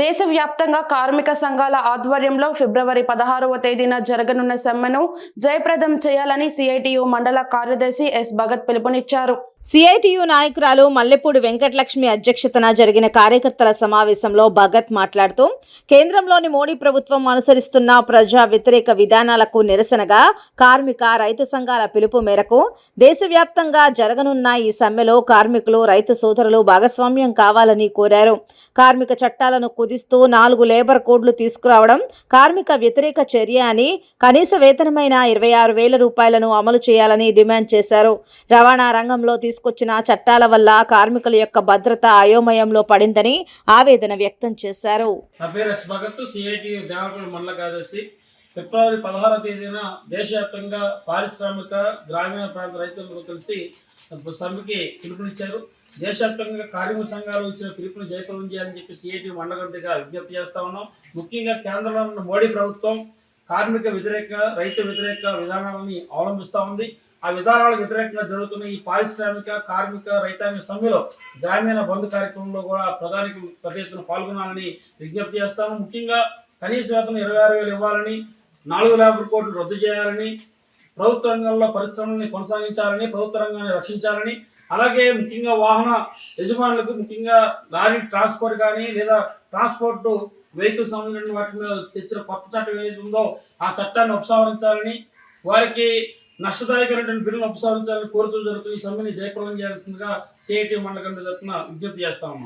దేశవ్యాప్తంగా కార్మిక సంఘాల ఆధ్వర్యంలో ఫిబ్రవరి పదహారవ తేదీన జరగనున్న సమ్మెను జయప్రదం చేయాలని సిఐటియు మండల కార్యదర్శి ఎస్ భగత్ పిలుపునిచ్చారు. సిఐటియు నాయకురాలు మల్లెపూడి వెంకటలక్ష్మి అధ్యక్షతన జరిగిన కార్యకర్తల సమావేశంలో భగత్ మాట్లాడుతూ కేంద్రంలోని మోడీ ప్రభుత్వం అనుసరిస్తున్న ప్రజా వ్యతిరేక విధానాలకు నిరసనగా కార్మిక రైతు సంఘాల పిలుపు మేరకు దేశవ్యాప్తంగా జరగనున్న ఈ సమ్మెలో కార్మికులు రైతు సోదరులు భాగస్వామ్యం కావాలని కోరారు. కార్మిక చట్టాలను కుదిస్తూ నాలుగు లేబర్ కోడ్లు తీసుకురావడం కార్మిక వ్యతిరేక చర్య అని కనీస వేతనమైన ఇరవై ఆరు వేల రూపాయలను అమలు చేయాలని డిమాండ్ చేశారు. రవాణా రంగంలో తీసుకొచ్చిన చట్టాల వల్ల కార్మికుల యొక్క భద్రత అయోమయంలో పడిందని ఆవేదన వ్యక్తం చేశారు. సిఐటి మండల ఫిబ్రవరి పదహారవ తేదీన దేశవ్యాప్తంగా పారిశ్రామిక గ్రామీణ ప్రాంత రైతులతో కలిసి సమ్మెకి పిలుపునిచ్చారు. దేశవ్యాప్తంగా కార్మిక సంఘాలు ఇచ్చిన పిలుపుని జయప్రదం చేయాలని చెప్పి సిఐటి మండగంటిగా విజ్ఞప్తి చేస్తా ఉన్నాం. ముఖ్యంగా కేంద్రంలో ఉన్న మోడీ ప్రభుత్వం కార్మిక వ్యతిరేక రైతు వ్యతిరేక విధానాలని అవలంబిస్తూ ఉంది. ఆ విధానాలకు వ్యతిరేకంగా జరుగుతున్న ఈ పారిశ్రామిక కార్మిక రైతాంగ సమ్మెలో గ్రామీణ బంధు కార్యక్రమంలో కూడా ప్రధానికి పెద్ద ఎత్తున పాల్గొనాలని విజ్ఞప్తి చేస్తాను ముఖ్యంగా కనీస వేతనం ఇరవై ఆరు వేలు ఇవ్వాలని నాలుగు లేబర్ కోట్లు రద్దు చేయాలని ప్రభుత్వ రంగంలో పరిశ్రమల్ని కొనసాగించాలని ప్రభుత్వ రంగాన్ని రక్షించాలని అలాగే ముఖ్యంగా వాహన యజమానులకు ముఖ్యంగా లారీ ట్రాన్స్పోర్ట్ కానీ లేదా ట్రాన్స్పోర్ట్ వెహికల్ సంబంధించిన వాటి మీద తెచ్చిన కొత్త చట్టం ఏది ఉందో ఆ చట్టాన్ని ఉపసంహరించాలని వారికి నష్టదాయకమైనటువంటి బిల్లును ఉపసంహరించాలని కోరుతూ జరుగుతున్న ఈ సమ్మెని జయప్రదం చేయాల్సిందిగా సిఐటి మండలం తరఫున విజ్ఞప్తి చేస్తా ఉన్నాం.